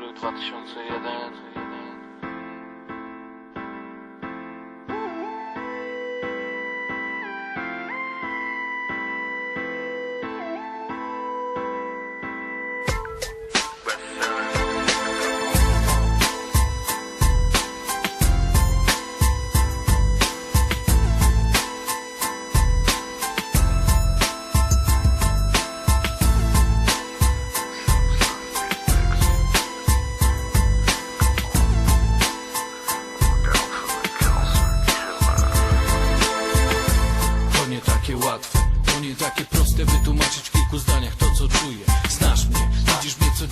rok 2001.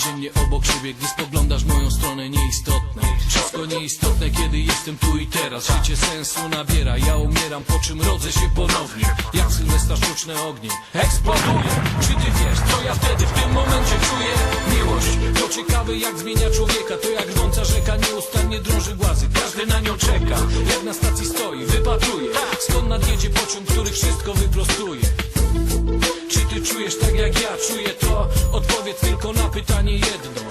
codziennie obok siebie, gdy spoglądasz moją stronę nieistotne. Wszystko nieistotne, kiedy jestem tu i teraz. Życie sensu nabiera, ja umieram, po czym rodzę się ponownie. Jak Sylwestra sztuczne ogień, eksploduje. Czy ty wiesz, co ja wtedy w tym momencie czuję? Miłość, to ciekawe jak zmienia człowieka. To jak rwąca rzeka nieustannie drąży głazy. Każdy na nią czeka, jak na stacji stoi, wypatruje. Skąd nadjedzie pociąg, który wszystko wyprostuje czujesz tak jak ja czuję to? Odpowiedz tylko na pytanie jedno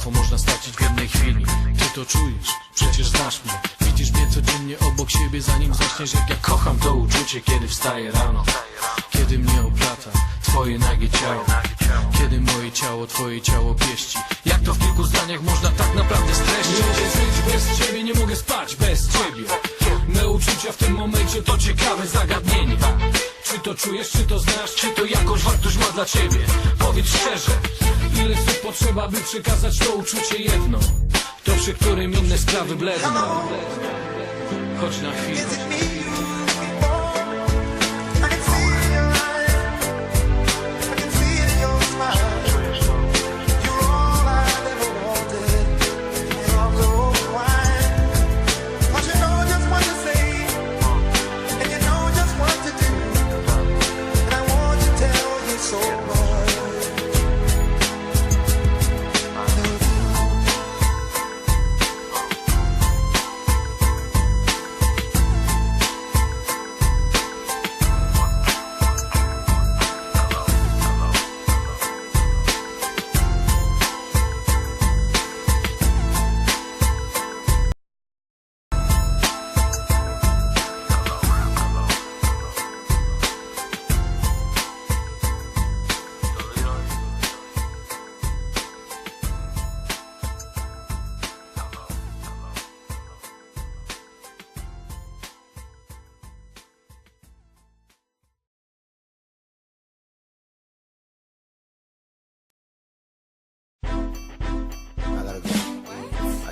łatwo można stracić w jednej chwili. Ty to czujesz, przecież znasz mnie. Widzisz mnie codziennie obok siebie Zanim zaczniesz jak ja kocham to uczucie Kiedy wstaję rano. Kiedy mnie oplata Twoje nagie ciało. Kiedy moje ciało, twoje ciało pieści. Jak to w kilku zdaniach można tak naprawdę streścić? Nie mogę żyć bez ciebie, nie mogę spać bez ciebie. Me uczucia w tym momencie to ciekawe zagadnienie. Czy to czujesz, czy to znasz, czy to jakąś wartość ma dla ciebie? Powiedz szczerze, potrzeba by przekazać to uczucie jedno. To przy którym inne sprawy bledną. Chodź na chwilę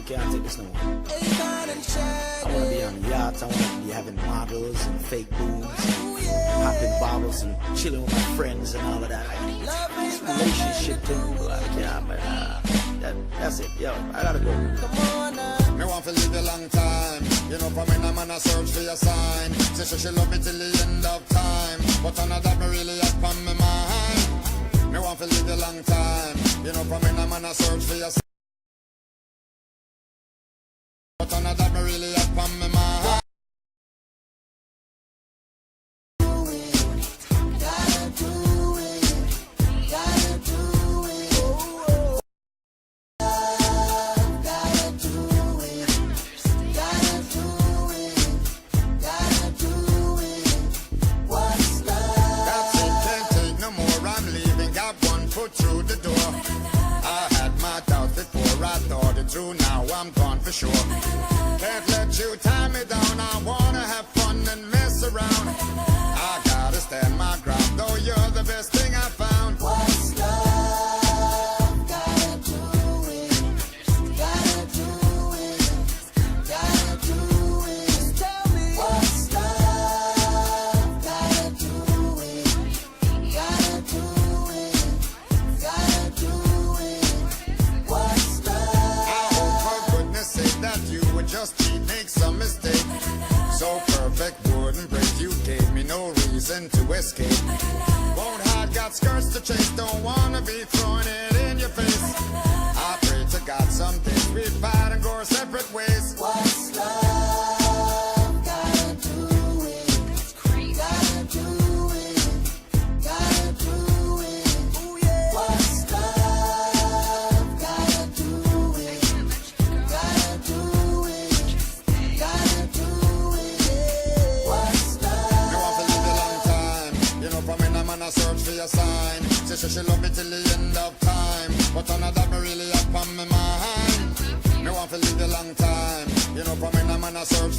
can't take this no more. I wanna be on yachts. I wanna be having models and fake boobs, and popping bottles and chilling with my friends and all of that. This relationship thing, like, yeah, man. Uh, that, that's it. Yo, I gotta go. Come on. Me want to live a long time. You know, for me, no man a search for your sign. Say she, she love me till the end of time. But none of that me really have on my mind. Me want to live a long time. You know, for me, no man a search for your sign. through now, I'm gone for sure. Can't let you tie me down, I wanna have fun and mess around. I gotta stand my ground, though you're the best thing I found. to change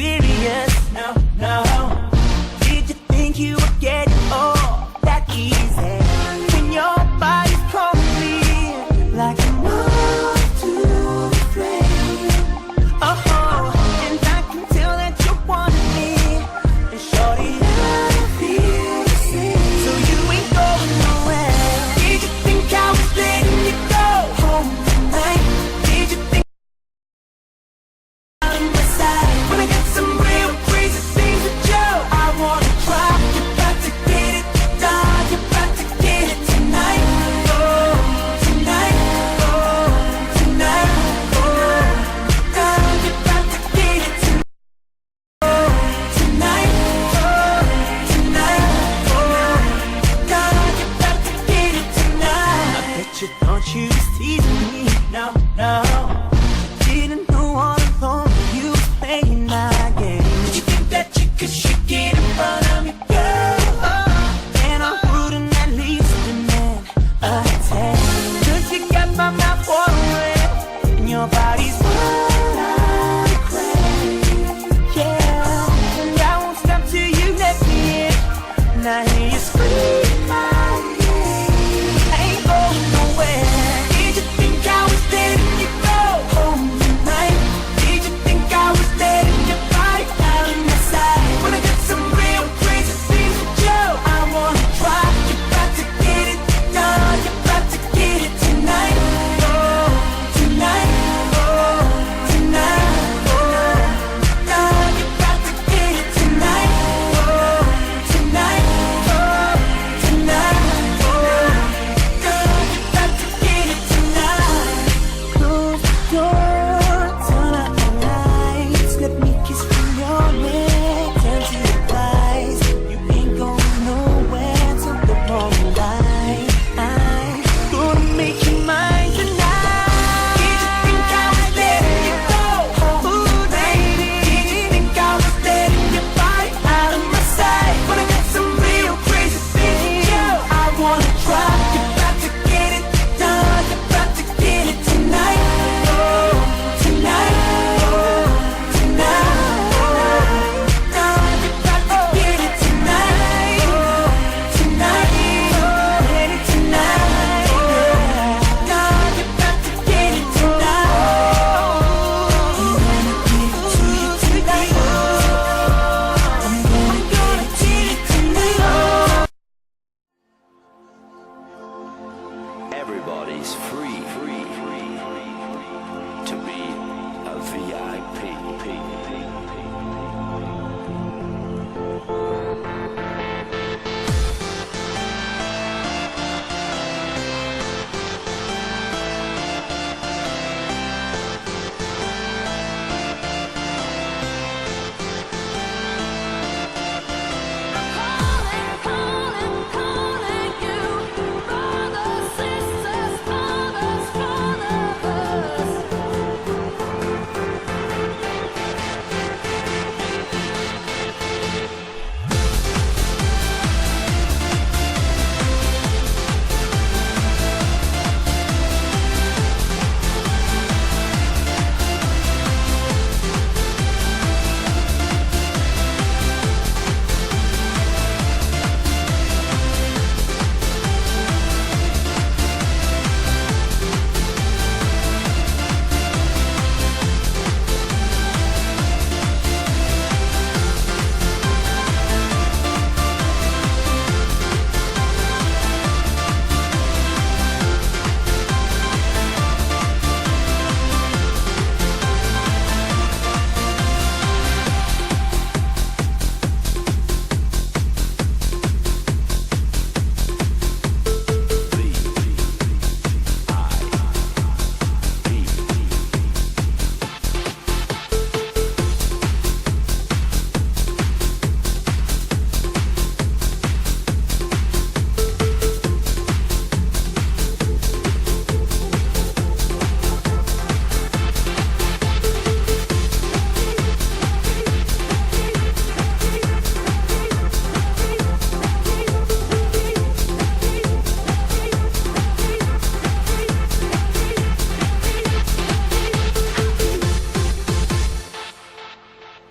serious now. won't you tease me? No, no. to be a VIP.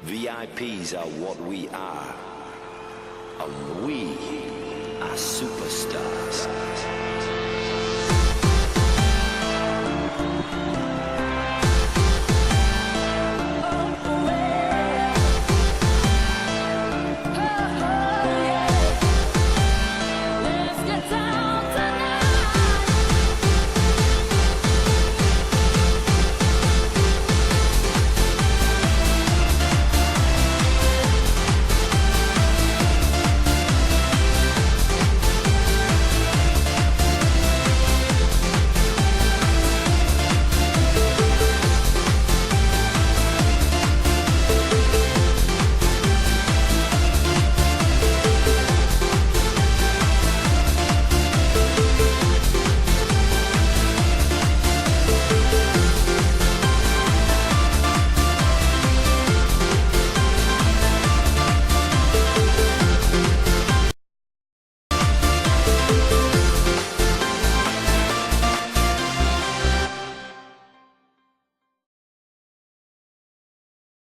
VIPs are what we are, and we are superstars.